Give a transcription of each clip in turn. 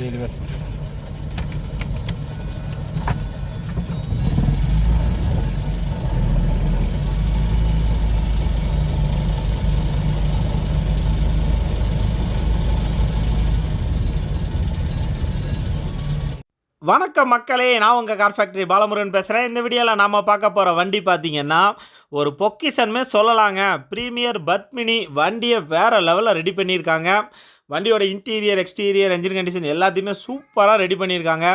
Daily base பண்ணுறேன் வணக்கம் மக்களே நான் உங்கள் கார் ஃபேக்ட்ரி பாலமுருகன் பேசுகிறேன் இந்த வீடியோவில் நாம் பார்க்க போகிற வண்டி பார்த்தீங்கன்னா ஒரு பொக்கிஷன்மே சொல்லலாங்க. ப்ரீமியர் பத்மினி வண்டியை வேறு லெவலில் ரெடி பண்ணியிருக்காங்க. வண்டியோட இன்டீரியர் எக்ஸ்டீரியர் என்ஜின் கண்டிஷன் எல்லாத்தையுமே சூப்பராக ரெடி பண்ணியிருக்காங்க.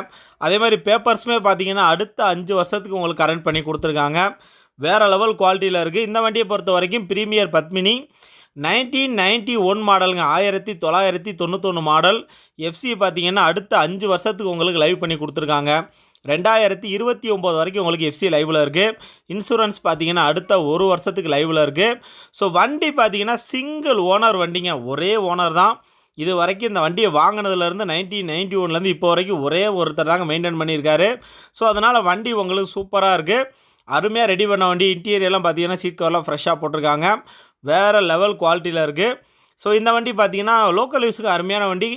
அதே மாதிரி பேப்பர்ஸுமே பார்த்தீங்கன்னா அடுத்த அஞ்சு வருஷத்துக்கு உங்களுக்கு கரண்ட் பண்ணி கொடுத்துருக்காங்க. வேறு லெவல் குவாலிட்டியில் இருக்குது இந்த வண்டியை பொறுத்த வரைக்கும் Premier Padmini. Nineteen ninety one மாடலுங்க ஆயிரத்தி தொள்ளாயிரத்தி தொண்ணூத்தொன்று மாடல் எஃப்சி பார்த்தீங்கன்னா அடுத்த அஞ்சு வருஷத்துக்கு உங்களுக்கு லைவ் பண்ணி கொடுத்துருக்காங்க. ரெண்டாயிரத்தி இருபத்தி ஒம்பது வரைக்கும் உங்களுக்கு எஃப்சி லைவில் இருக்குது இன்சூரன்ஸ் பார்த்தீங்கன்னா அடுத்த ஒரு வருஷத்துக்கு லைவில் இருக்குது ஸோ வண்டி பார்த்தீங்கன்னா சிங்கிள் ஓனர் வண்டிங்க. ஒரே ஓனர் தான். இது வரைக்கும் இந்த வண்டியை வாங்கினதுலேருந்து நைன்டீன் நைன்ட்டி ஒன்லேருந்து இப்போ வரைக்கும் ஒரே ஒருத்தர் தாங்க மெயின்டைன் பண்ணியிருக்காரு. ஸோ அதனால் வண்டி உங்களுக்கு சூப்பராக இருக்குது அருமையாக ரெடி பண்ண வண்டி. இன்டீரியர்லாம் பார்த்தீங்கன்னா சீட் கவர்லாம் ஃப்ரெஷ்ஷாக போட்டிருக்காங்க. வேறு லெவல் குவாலிட்டியில் இருக்குது ஸோ இந்த வண்டி பார்த்தீங்கன்னா லோக்கல் யூஸுக்கு அருமையான வண்டி.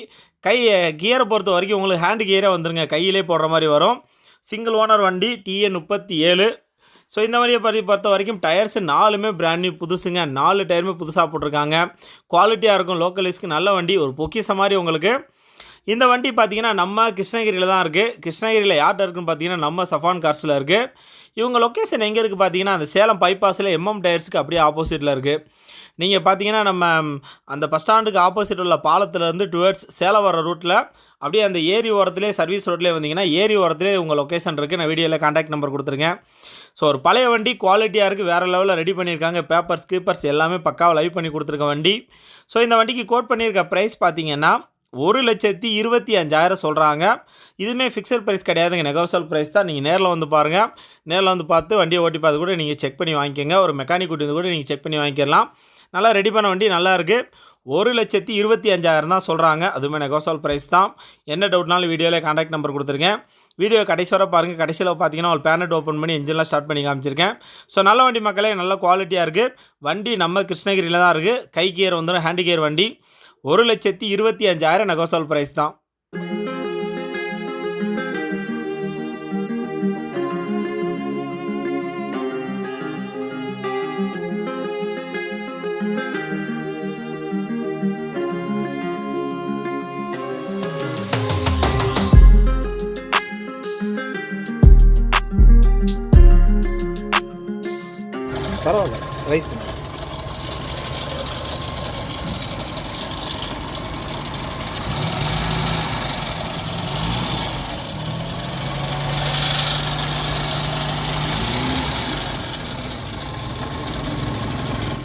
கை கியரை பொறுத்த வரைக்கும் உங்களுக்கு ஹேண்டு கியரே வந்துருங்க. கையிலே போடுற மாதிரி வரும். சிங்கிள் ஓனர் வண்டி டிஎன் முப்பத்தி ஏழு. ஸோ இந்த மாதிரியே பற்றி பொறுத்த வரைக்கும் டயர்ஸ் நாலுமே பிராண்ட் நியூ புதுசுங்க. நாலு டயருமே புதுசாக போட்டிருக்காங்க. குவாலிட்டியாக இருக்கும். லோக்கலிஸ்க்கு நல்ல வண்டி ஒரு பொக்கிச மாதிரி உங்களுக்கு. இந்த வண்டி பார்த்தீங்கன்னா நம்ம கிருஷ்ணகிரியில் தான் இருக்குது கிருஷ்ணகிரியில் யார்கிட்ட இருக்குன்னு பார்த்தீங்கன்னா நம்ம சஃபான் கார்ஸில் இருக்குது இவங்க லொக்கேஷன் எங்கே இருக்குது பார்த்தீங்கன்னா அந்த சேலம் பைபாஸில் எம்எம் டயர்ஸுக்கு அப்படியே ஆப்போசிட்டில் இருக்குது நீங்கள் பார்த்தீங்கன்னா நம்ம அந்த பஸ் ஸ்டாண்டுக்கு ஆப்போசிட் உள்ள பாலத்துலேருந்து டுவர்ட்ஸ் சேலம் வர ரூட்டில் அப்படியே அந்த ஏரி ஓரத்துலேயே சர்வீஸ் ரோட்லேயே வந்தீங்கன்னா ஏரி ஓரத்துலேயே உங்கள் லொக்கேஷன் இருக்குது நான் வீடியோவில் காண்டாக்ட் நம்பர் கொடுத்துருங்க ஸோ ஒரு பழைய வண்டி குவாலிட்டியாக இருக்குது வேறு லெவலில் ரெடி பண்ணியிருக்காங்க. பேப்பர்ஸ் கீப்பர்ஸ் எல்லாமே பக்காவாக லைவ் பண்ணி கொடுத்துருக்க வண்டி. ஸோ இந்த வண்டிக்கு கோட் பண்ணியிருக்க ப்ரைஸ் பார்த்தீங்கன்னா ஒரு லட்சத்தி இருபத்தி அஞ்சாயிரம் சொல்கிறாங்க இதுவுமே ஃபிக்ஸட் ப்ரைஸ் கிடையாதுங்க. நெகோசல் ப்ரைஸ் தான். நீங்கள் நேரில் வந்து பாருங்கள் நேரில் வந்து பார்த்து வண்டியை ஓட்டி பார்த்து கூட நீங்கள் செக் பண்ணி வாங்கிக்கோங்க. ஒரு மெக்கானிக் கூட்டி வந்து கூட நீங்கள் செக் பண்ணி வாங்கிக்கலாம். நல்லா ரெடி பண்ண வண்டி நல்லாயிருக்கு ஒரு லட்சத்தி இருபத்தி அஞ்சாயிரம் தான் சொல்கிறாங்க அதுவுமே நெகோசல் ப்ரைஸ் தான். என்ன டவுட்னாலும் வீடியோவில் காண்டாக்ட் நம்பர் கொடுத்துருக்கேன் வீடியோ கடைசி வர பாருங்கள் கடைசியில் பார்த்தீங்கன்னா ஒரு பேனட் ஓப்பன் பண்ணி இன்ஜின்லாம் ஸ்டார்ட் பண்ணி காமிச்சிருக்கேன். ஸோ நல்ல வண்டி மக்களே நல்ல குவாலிட்டியாக இருக்குது வண்டி நம்ம கிருஷ்ணகிரியில் தான் இருக்குது கை கியர் வந்துடும் ஹேண்டிகேர் கியர் வண்டி. ஒரு லட்சத்தி இருபத்தி அஞ்சாயிரம் நெகோசல் ப்ரைஸ் தான். Parala, raíz.